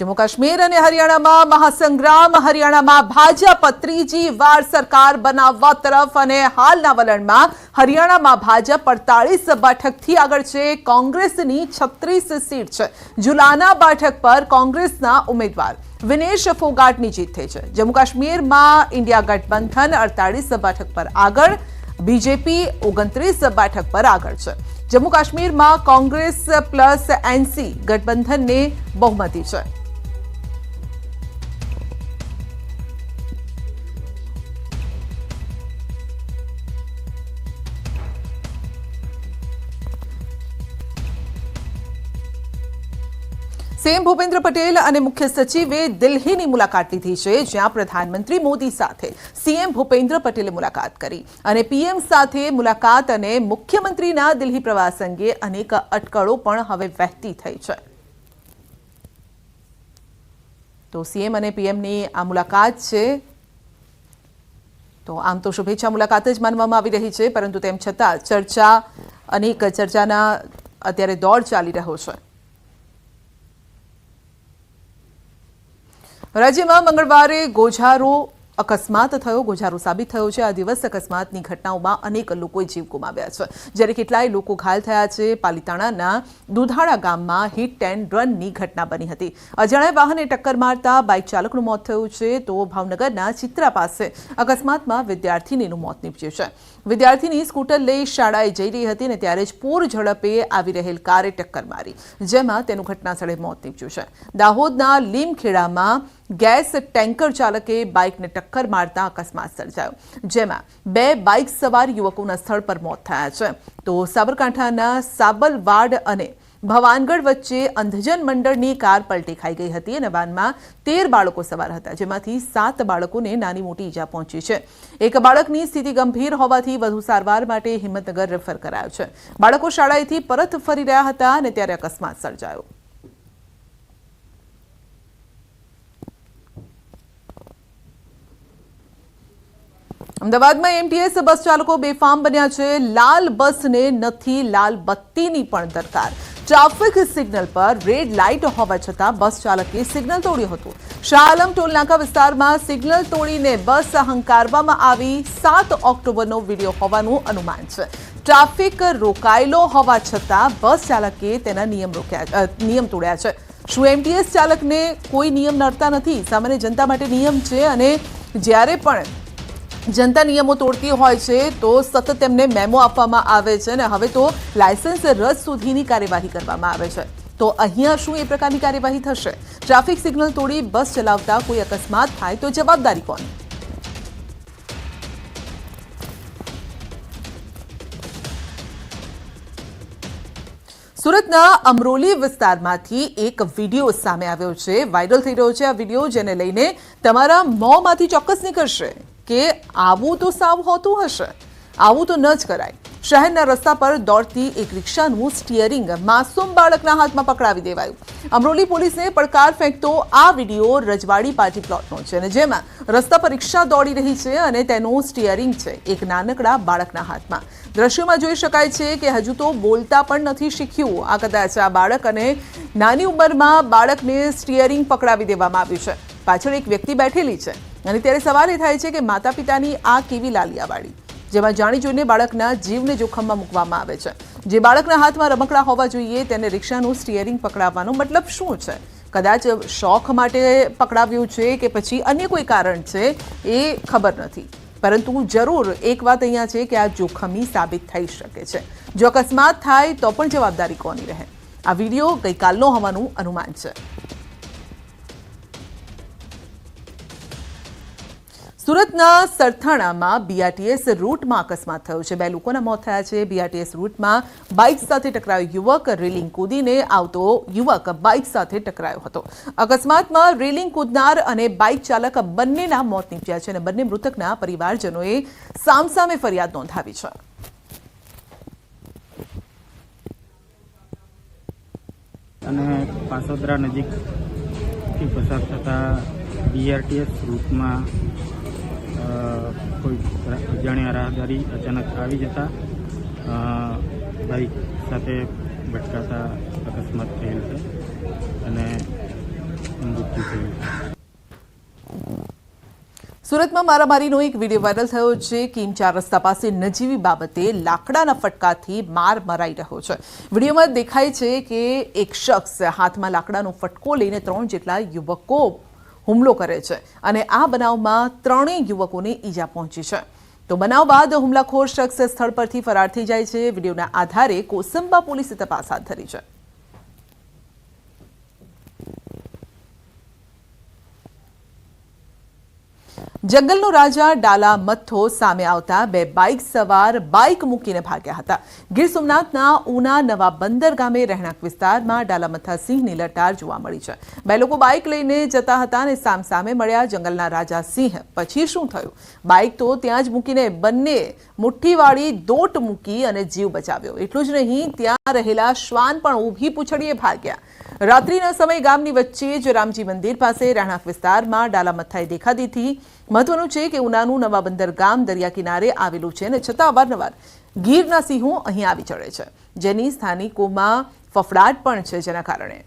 જમ્મુ કાશ્મીર અને હરિયાણામાં મહાસંગ્રામ, હરિયાણામાં ભાજપ, ત્રીજી વાર સરકાર બનાવવા તરફ અને હાલના વલણમાં હરિયાણામાં ભાજપ અડતાળીસ બેઠકથી આગળ છે. કોંગ્રેસની છત્રીસ સીટ છે. જુલાના બેઠક પર કોંગ્રેસના ઉમેદવાર વિનેશ ફોગાટની જીત થઈ છે. જમ્મુ કાશ્મીરમાં ઇન્ડિયા ગઠબંધન અડતાળીસ બેઠક પર આગળ, બીજેપી ઓગણત્રીસ બેઠક પર આગળ છે. જમ્મુ કાશ્મીરમાં કોંગ્રેસ પ્લસ એનસી ગઠબંધનને બહુમતી છે. સીએમ ભૂપેન્દ્ર પટેલ અને મુખ્ય સચિવે દિલ્હીની મુલાકાત લીધી છે, જ્યાં પ્રધાનમંત્રી મોદી સાથે સીએમ ભૂપેન્દ્ર પટેલે મુલાકાત કરી અને પીએમ સાથે મુલાકાત અને મુખ્યમંત્રીના દિલ્હી પ્રવાસ અંગે અનેક અટકળો પણ હવે વહેતી થઈ છે. તો સીએમ અને પીએમની આ મુલાકાત છે. તો આમ તો શુભેચ્છા મુલાકાત જ માનવામાં આવી રહી છે, પરંતુ તેમ છતાં ચર્ચા, અનેક ચર્ચાના અત્યારે દોર ચાલી રહ્યો છે. રાજ્યમાં મંગળવારે ગોઝારો અકસ્માત થયો. ગોઝારો સાબિત થયો છે. આ દિવસ અકસ્માતની ઘટનાઓમાં અનેક લોકોએ જીવ ગુમાવ્યા છે. જ્યારે કેટલાય લોકો ઘાયલ થયા છે. પાલિતાણાના દુધાળા ગામમાં હિટ એન્ડ રનની ઘટના બની હતી. અજાણ્યા વાહને ટક્કર મારતા બાઇક ચાલકનું મોત થયું છે. તો ભાવનગરના ચિત્રા પાસે અકસ્માતમાં વિદ્યાર્થીનીનું મોત નીપજ્યું છે. વિદ્યાર્થીની સ્કૂટર લઈ શાળાએ જઈ રહી હતી અને ત્યારે જ પૂર ઝડપે આવી રહેલ કારે ટક્કર મારી. જેમાં તેનું ઘટનાસ્થળે મોત નીપજ્યું છે. દાહોદના લીમખેડામાં ગેસ ટેન્કર ચાલકે બાઇકને ટક્કર મારતા અકસ્માત સર્જાયો, જેમાં બે બાઇક સવાર યુવકોના સ્થળ પર મોત થયા છે. તો સાબરકાંઠાના સાબલવાડ અને ભવાનગઢ વચ્ચે અંધજન મંડળની કાર પલટી ખાઈ ગઈ હતી અને વાનમાં તેર બાળકો સવાર હતા, જેમાંથી સાત બાળકોને નાની મોટી ઈજા પહોંચી છે. એક બાળકની સ્થિતિ ગંભીર હોવાથી વધુ સારવાર માટે હિંમતનગર રેફર કરાયો છે. બાળકો શાળાએથી પરત ફરી રહ્યા હતા અને ત્યારે અકસ્માત સર્જાયો. અમદાવાદમાં એમટીએસ બસ ચાલકો બેફામ બન્યા છે. લાલ બસને નથી, લાલ બત્તીની પણ દરકાર. ટ્રાફિક સિગ્નલ પર રેડ લાઇટ હોવા છતાં બસ ચાલકે સિગ્નલ તોડ્યું હતું. શાહ આલમ ટોલનાકા વિસ્તારમાં સિગ્નલ તોડીને બસ હંકારવામાં આવી સાત ઓક્ટોબરનો વીડિયો હોવાનું અનુમાન છે. ટ્રાફિક રોકાયેલો હોવા છતાં બસ ચાલકે તેના નિયમ રોક્યા નિયમ તોડ્યા છે. શું એમટીએસ ચાલકને કોઈ નિયમ નડતા નથી? સામાન્ય જનતા માટે નિયમ છે અને જ્યારે પણ જનતા નિયમો તોડતી હોય છે, તો સતત તેમને મેમો આપવામાં આવે છે અને હવે તો લાયસન્સ રદ સુધીની કાર્યવાહી કરવામાં આવે છે. તો અહીંયા શું એ પ્રકારની કાર્યવાહી થશે? ટ્રાફિક સિગ્નલ તોડી બસ ચલાવતા કોઈ અકસ્માત થાય તો જવાબદારી કોની સુરતના અમરોલી વિસ્તારમાંથી એક વીડિયો સામે આવ્યો છે, વાયરલ થઈ રહ્યો છે આ વીડિયો, જેને લઈને તમારા મોંમાંથી ચોક્કસ નીકળશે કે આવું તો સાવ હોતું હશે. આવું તો ન જ કરાય. શહેરના રસ્તા પર દોડતી એક રિક્ષાનું સ્ટિયરિંગ માસૂમ બાળકના હાથમાં પકડાવી દેવાયું. અમરોલી પોલીસને પડકાર ફેંકતો આ વીડિયો રજવાડી પાર્ટી પ્લોટનો છે અને જેમાં રસ્તા પર રિક્ષા દોડી રહી છે અને તેનું સ્ટિયરિંગ છે એક નાનકડા બાળકના હાથમાં. દ્રશ્યોમાં જોઈ શકાય છે કે હજુ તો બોલતા પણ નથી શીખ્યું. આ કદાચ આ બાળક અને નાની ઉંમરમાં બાળકને સ્ટિયરિંગ પકડાવી દેવામાં આવ્યું છે. પાછળ એક વ્યક્તિ બેઠેલી છે અને ત્યારે સવાલ એ થાય છે કે માતા પિતાની આ કેવી લાલિયાવાળી? જેમાં જાણી જોઈને બાળકના જીવને જોખમમાં મૂકવામાં આવે છે. જે બાળકના હાથમાં રમકડા હોવા જોઈએ, તેને રિક્ષાનું સ્ટિયરિંગ પકડાવવાનો મતલબ શું છે? કદાચ શોખ માટે પકડાવ્યું છે કે પછી અન્ય કોઈ કારણ છે એ ખબર નથી. પરંતુ જરૂર એક વાત અહીંયા છે કે આ જોખમી સાબિત થઈ શકે છે. જો અકસ્માત થાય તો પણ જવાબદારી કોની રહે? આ વીડિયો ગઈકાલનો હોવાનું અનુમાન છે. સુરતના સરથાણામાં બીઆરટીએસ રૂટમાં અકસ્માત થયો છે. બે લોકોના મોત થયા છે. બીઆરટીએસ રૂટમાં બાઇક સાથે ટકરાયો યુવક. રેલિંગ કૂદીને આવતો યુવક બાઇક સાથે ટકરાયો હતો. અકસ્માતમાં રેલિંગ કૂદનાર અને બાઇક ચાલક બંનેના મોત નીપજ્યા છે અને બંને મૃતકના પરિવારજનોએ સામસામે ફરિયાદ નોંધાવી છે. અને પાસોદરા નજીકથી પસાર થતા બીઆરટીએસ રૂટમાં અજાણ્યા રાહદારી અચાનક આવી જતા બાઇક સાથે ભટકાતા અકસ્માત થયેલ છે અને થયું સુરતમાં મારામારીનો એક વીડિયો વાયરલ થયો છે કિમ ચાર રસ્તા પાસે નજીવી બાબતે લાકડાના ફટકાથી માર મરાઈ રહ્યો છે. વિડીયોમાં દેખાય છે કે એક શખ્સ હાથમાં લાકડાનો ફટકો લઈને ત્રણ જેટલા યુવકો હુમલો કરે છે અને આ બનાવમાં ત્રણેય યુવકોને ઈજા પહોંચી છે. તો બનાવ બાદ હુમલાખોર શખ્સ સ્થળ પરથી ફરાર થઈ જાય છે. વિડીયોના આધારે કોસંબા પોલીસે તપાસ હાથ ધરી છે. જંગલનો રાજા ડાલા મથ્થો સામે આવતા બે બાઇક સવાર બાઇક મૂકીને ભાગ્યા હતા. ગીર સોમનાથના ઉના નવા બંદર ગામે રહેણાંક વિસ્તારમાં ડાલા મથ્થા સિંહની લટાર જોવા મળી છે. બે લોકો બાઇક લઈને જતા હતા અને સામસામે મળ્યા જંગલના રાજા સિંહ. પછી શું થયું? બાઇક તો ત્યાં જ મૂકીને બંને મુઠ્ઠીવાળી દોટ મૂકી અને જીવ બચાવ્યો. એટલું જ નહીં, ત્યાં રહેલા શ્વાન પણ ઊભી પૂછડીએ ભાગ્યા. રાત્રિના સમય ગામની વચ્ચે જ રામજી મંદિર પાસે રહેણાંક વિસ્તારમાં ડાલા મથ્થાએ દેખાદીથી મહત્વનું છે કે ઉનાનું નવા બંદર ગામ દરિયા કિનારે આવેલું છે અને છતાં અવારનવાર ગીરના સિંહો અહીં આવી ચડે છે. જેની સ્થાનિકોમાં ફફડાટ પણ છે જેના કારણે.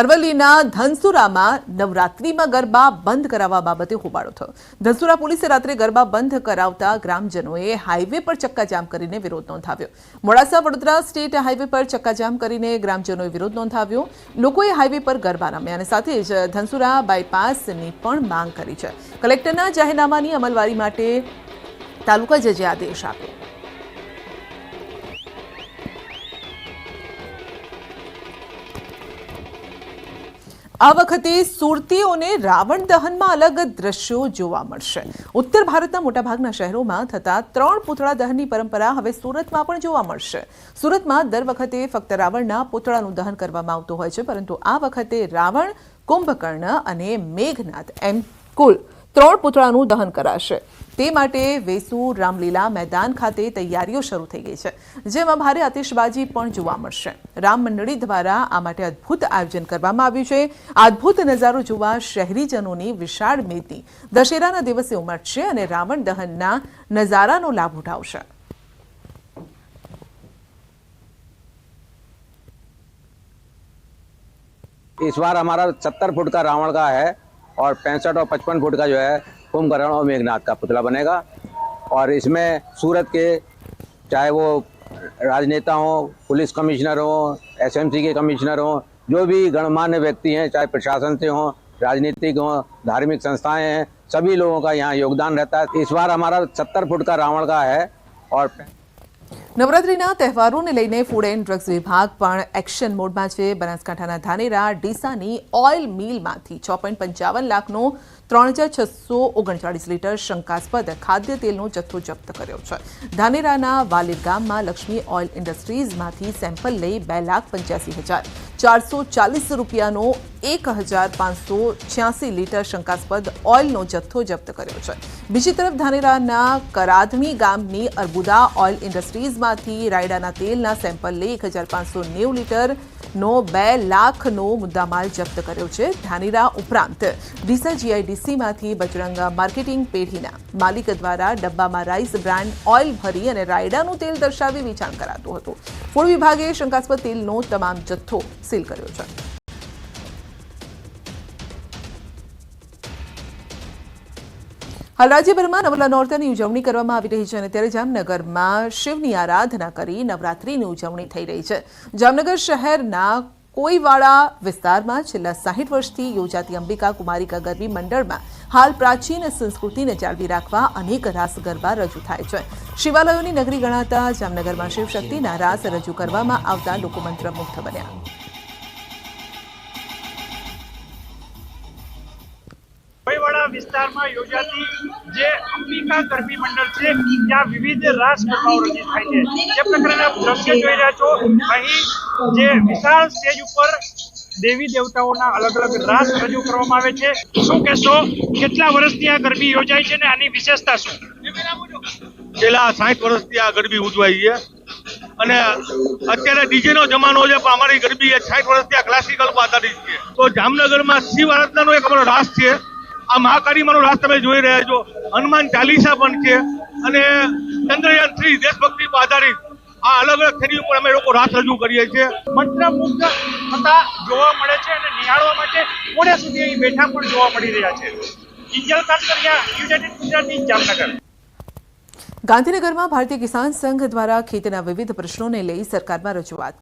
અરવલ્લીના ધનસુરામાં નવરાત્રીમાં ગરબા બંધ કરાવવા બાબતે હોબાળો થયો. ધનસુરા પોલીસે રાત્રે ગરબા બંધ કરાવતા ગ્રામજનોએ હાઈવે પર ચક્કાજામ કરીને વિરોધ નોંધાવ્યો. મોડાસા વડોદરા સ્ટેટ હાઈવે પર ચક્કાજામ કરીને ગ્રામજનોએ વિરોધ નોંધાવ્યો. લોકોએ હાઈવે પર ગરબા રમ્યા અને સાથે જ ધનસુરા બાયપાસની પણ માંગ કરી છે. કલેક્ટરના જાહેરનામાની અમલવારી માટે તાલુકા જજે આદેશ આપ્યો. આ વખતે સુરતીઓને રાવણ દહનમાં અલગ દ્રશ્યો જોવા મળશે. ઉત્તર ભારતના મોટાભાગના શહેરોમાં થતા ત્રણ પૂતળા દહનની પરંપરા હવે સુરતમાં પણ જોવા મળશે. સુરતમાં દર વખતે ફક્ત રાવણના પૂતળાનું દહન કરવામાં આવતું હોય છે, પરંતુ આ વખતે રાવણ, કુંભકર્ણ અને મેઘનાથ એમ કુલ ત્રણ પૂતળાનું દહન કરાશે તે માટે વેસુ રામલીલા મેદાન ખાતે તૈયારીઓ શરૂ થઈ ગઈ છે જેમાં ભારે આતિશબાજી પણ જોવા મળશે રામ મંડળી દ્વારા આ માટે અદ્ભુત આયોજન કરવામાં આવ્યું છે આ અદ્ભુત નજારો જોવા શહેરીજનોની વિશાળ મેદી દશેરાના દિવસે ઉમટશે અને રાવણ દહનના નજારાનો લાભ ઉઠાવશે इस बार हमारा सत्तर फुट का रावण का है और पैंसठ और पचपन फुट का जो है कुंभकर्ण और मेघनाथ का पुतला बनेगा। और इसमें सूरत के, चाहे वो राजनेता हों, पुलिस कमिश्नर हों, एसएमसी के कमिश्नर हों, जो भी गणमान्य व्यक्ति हैं, चाहे प्रशासन से हों, राजनीतिक हों, धार्मिक संस्थाएँ हैं, सभी लोगों का यहाँ योगदान रहता है। इस बार हमारा सत्तर फुट का रावण का है और નવરાત્રીના તહેવારોને લઈને ફૂડ એન્ડ ડ્રગ્સ વિભાગ પણ એક્શન મોડમાં છે. બનાસકાંઠાના ધાનેરા, ડીસાની ઓઇલ મિલમાંથી છ પોઈન્ટ પંચાવન લાખનો ત્રણ હજાર છસો ઓગણચાળીસ લીટર શંકાસ્પદ ખાદ્ય તેલનો જથ્થો જપ્ત કર્યો છે. ધાનેરાના વાલીર ગામમાં લક્ષ્મી ઓઇલ ઇન્ડસ્ટ્રીઝમાંથી સેમ્પલ લઈ બે લાખ પંચ્યાસી હજાર ચારસો ચાલીસ રૂપિયાનો એક હજાર પાંચસો છ્યાસી લીટર શંકાસ્પદ ઓઇલનો જથ્થો જપ્ત કર્યો છે. બીજી તરફ ધાનેરાના કરાધણી ગામની અર્બુદા ઓઇલ ઇન્ડસ્ટ્રીઝમાંથી રાયડાના તેલના સેમ્પલ લઈ એક હજાર પાંચસો નેવું લીટરનો બે લાખનો મુદ્દામાલ જપ્ત કર્યો છે ધાનેરા ઉપરાંત ડીસા જીઆઈડીસીમાંથી બજરંગ માર્કેટિંગ પેઢીના માલિક દ્વારા ડબ્બામાં રાઈસ બ્રાન્ડ ઓઇલ ભરી અને રાયડાનું તેલ દર્શાવી વેચાણ કરાતું હતું. ફૂડ વિભાગે શંકાસ્પદ તેલનો તમામ જથ્થો સીલ કર્યો છે. હાલ રાજ્યભરમાં નવલા નોરતાની ઉજવણી કરવામાં આવી રહી છે અને ત્યારે જામનગરમાં શિવની આરાધના કરી નવરાત્રીની ઉજવણી થઈ રહી છે. જામનગર શહેરના કોઈવાળા વિસ્તારમાં છેલ્લા સાહીઠ વર્ષથી યોજાતી અંબિકા કુમારિકા ગરબી મંડળમાં હાલ પ્રાચીન સંસ્કૃતિને જાળવી રાખવા અનેક રાસ ગરબા રજૂ થાય છે. શિવાલયોની નગરી ગણાતા જામનગરમાં શિવશક્તિના રાસ રજૂ કરવામાં આવતા લોકો મંત્રમુગ્ધ બન્યા. વિસ્તારમાં યોજાતી જે અંબિકા ગરબી મંડળ છે, ત્યાં વિવિધ રાસ ગરબાઓ રજૂ થાય છે. જે પ્રકારના દ્રશ્ય જોઈ રહ્યા છો. અહીં જે વિશાળ સ્ટેજ ઉપર દેવી દેવતાઓના અલગ અલગ રાસ રજૂ કરવામાં આવે છે. શું કહેશો? કેટલા વર્ષથી આ ગરબી યોજાય છે ને આની વિશેષતા શું? છેલ્લા સાઠ વર્ષથી આ ગરબી ઉજવાય છે. અને અત્યારે ડીજે નો જમાનો છે, પણ અમારી ગરબી એ સાઠ વર્ષથી આ ક્લાસિકલ પર આધારિત છે. તો જામનગરમાં શિવ આરાધનાનો એક અમારો રાસ છે. આ મહાકાળીમાનો રાસ તમે જોઈ રહ્યા છો. હનુમાન ચાલીસા પણ છે અને ચંદ્રયાન થ્રી દેશભક્તિ પર આધારિત આ અલગ અલગ થેરી ઉપર અમે લોકો રાસ રજૂ કરીએ છીએ. મંત્રમુગ્ધ થતા જોવા મળે છે અને નિહાળવા માટે મોડે સુધી અહીં બેઠા પણ જોવા મળી રહ્યા છે. કિંજલ કાતરિયા યુનાઇટેડ ગુજરાતી જામનગર. ગાંધીનગરમાં ભારતીય કિસાન સંઘ દ્વારા ખેતીના વિવિધ પ્રશ્નોને લઈ સરકારમાં રજૂઆત.